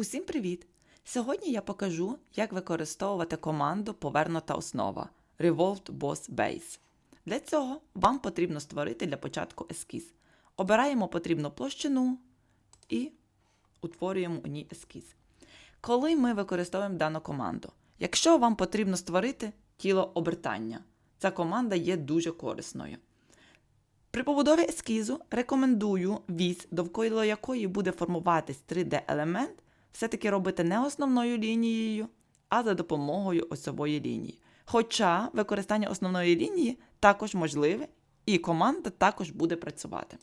Усім привіт! Сьогодні я покажу, як використовувати команду повернута основа Revolved Boss Base. Для цього вам потрібно створити для початку ескіз. Обираємо потрібну площину і утворюємо у ній ескіз. Коли ми використовуємо дану команду, якщо вам потрібно створити тіло обертання, ця команда є дуже корисною. При побудові ескізу рекомендую вісь, довкола якої буде формуватись 3D-елемент, все-таки робити не основною лінією, а за допомогою осьової лінії. Хоча використання основної лінії також можливе, і команда також буде працювати.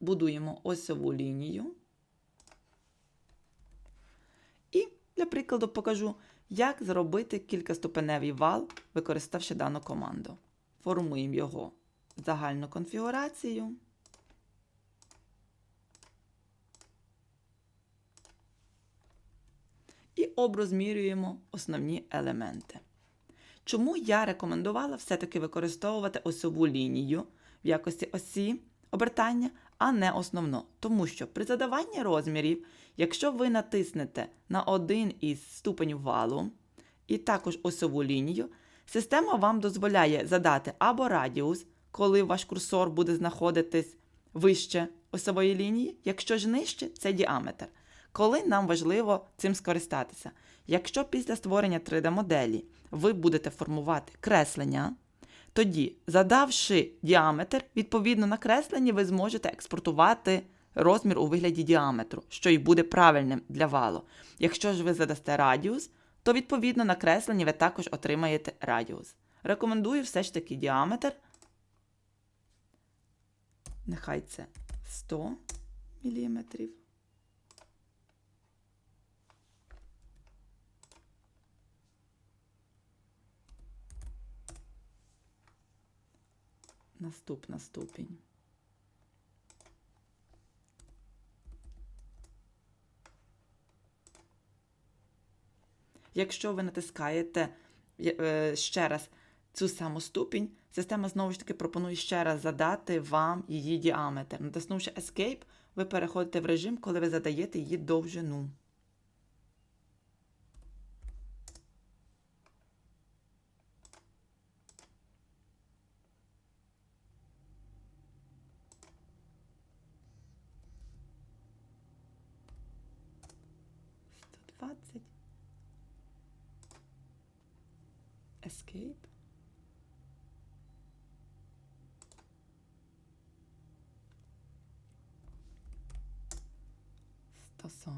Будуємо осьову лінію. І для прикладу покажу, як зробити кількаступеневий вал, використавши дану команду. Формуємо його в загальну конфігурацію. І оброзмірюємо основні елементи. Чому я рекомендувала все-таки використовувати осьову лінію в якості осі обертання, а не основну? Тому що при задаванні розмірів, якщо ви натиснете на один із ступенів валу і також осьову лінію, система вам дозволяє задати або радіус, коли ваш курсор буде знаходитись вище осьової лінії, якщо ж нижче, це діаметр. Коли нам важливо цим скористатися. Якщо після створення 3D-моделі ви будете формувати креслення, тоді, задавши діаметр, відповідно на кресленні, ви зможете експортувати розмір у вигляді діаметру, що й буде правильним для валу. Якщо ж ви задасте радіус, то відповідно на кресленні ви також отримаєте радіус. Рекомендую все ж таки діаметр. Нехай це 100 мм. Наступна ступінь. Якщо ви натискаєте е, ще раз цю саму ступінь, система знову ж таки пропонує ще раз задати вам її діаметр. Натиснувши Escape, ви переходите в режим, коли ви задаєте її довжину. Сто двадцять. Escape. Сто.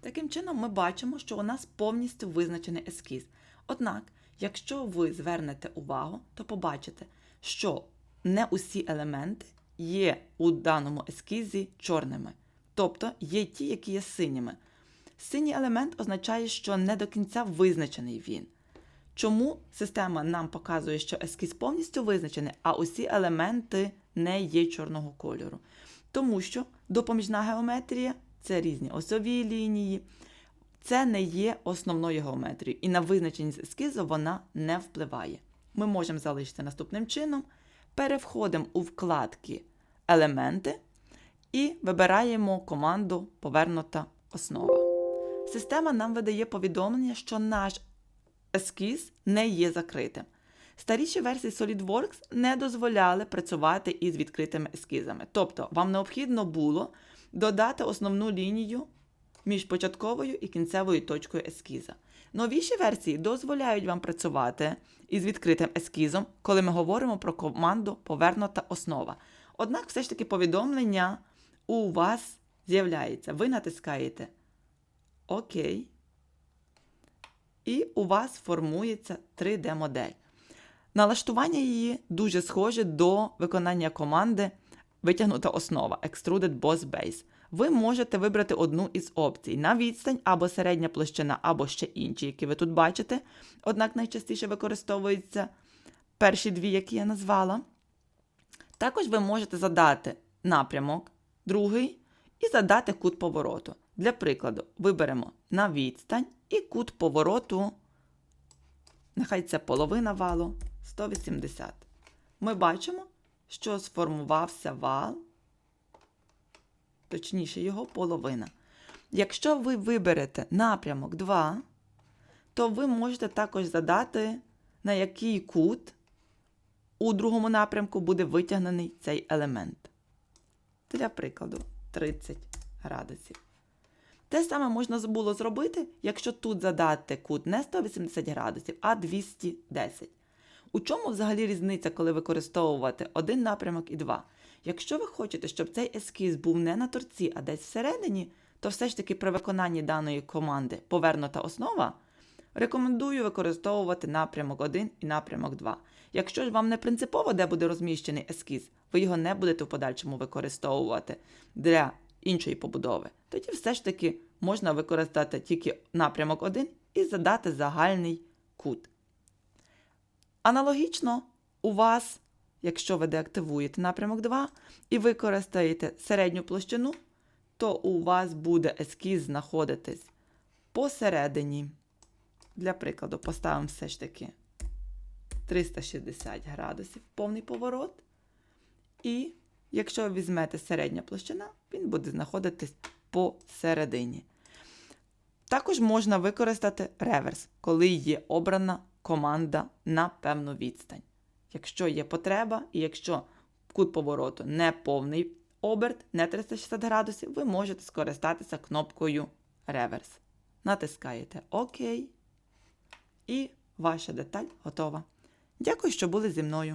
Таким чином, ми бачимо, що у нас повністю визначений ескіз. Однак, якщо ви звернете увагу, то побачите, що не усі елементи є у даному ескізі чорними. Тобто є ті, які є синіми. Синій елемент означає, що не до кінця визначений він. Чому система нам показує, що ескіз повністю визначений, а усі елементи не є чорного кольору? Тому що допоміжна геометрія це різні осові лінії, це не є основною геометрією, і на визначеність ескізу вона не впливає. Ми можемо залишити наступним чином. Перевходимо у вкладки Елементи і вибираємо команду Повернута основа. Система нам видає повідомлення, що наш ескіз не є закритим. Старіші версії SolidWorks не дозволяли працювати із відкритими ескізами. Тобто, вам необхідно було додати основну лінію між початковою і кінцевою точкою ескіза. Новіші версії дозволяють вам працювати із відкритим ескізом, коли ми говоримо про команду повернута основа. Однак, все ж таки, повідомлення у вас з'являється. Ви натискаєте ОК і у вас формується 3D-модель. Налаштування її дуже схоже до виконання команди витягнута основа Extruded Boss Base. Ви можете вибрати одну із опцій на відстань або середня площина, або ще інші, які ви тут бачите. Однак найчастіше використовуються перші дві, які я назвала. Також ви можете задати напрямок, другий, і задати кут повороту. Для прикладу, виберемо на відстань і кут повороту, нехай це половина валу 180. Ми бачимо, що сформувався вал точніше, його половина. Якщо ви виберете напрямок 2, то ви можете також задати, на який кут у другому напрямку буде витягнений цей елемент. Для прикладу, 30 градусів. Те саме можна було зробити, якщо тут задати кут не 180 градусів, а 210. У чому взагалі різниця, коли використовувати один напрямок і два? Якщо ви хочете, щоб цей ескіз був не на торці, а десь всередині, то все ж таки при виконанні даної команди повернута основа, рекомендую використовувати напрямок 1 і напрямок 2. Якщо ж вам не принципово, де буде розміщений ескіз, ви його не будете в подальшому використовувати для іншої побудови, тоді все ж таки можна використати тільки напрямок 1 і задати загальний кут. Аналогічно у вас, якщо ви деактивуєте напрямок 2 і використаєте середню площину, то у вас буде ескіз знаходитись посередині. Для прикладу, поставимо все ж таки 360 градусів повний поворот. І якщо ви візьмете середня площина, він буде знаходитись посередині. Також можна використати реверс, коли є обрана команда на певну відстань. Якщо є потреба, і якщо кут повороту не повний оберт, не 360 градусів, ви можете скористатися кнопкою реверс. Натискаєте ОК. І ваша деталь готова. Дякую, що були зі мною.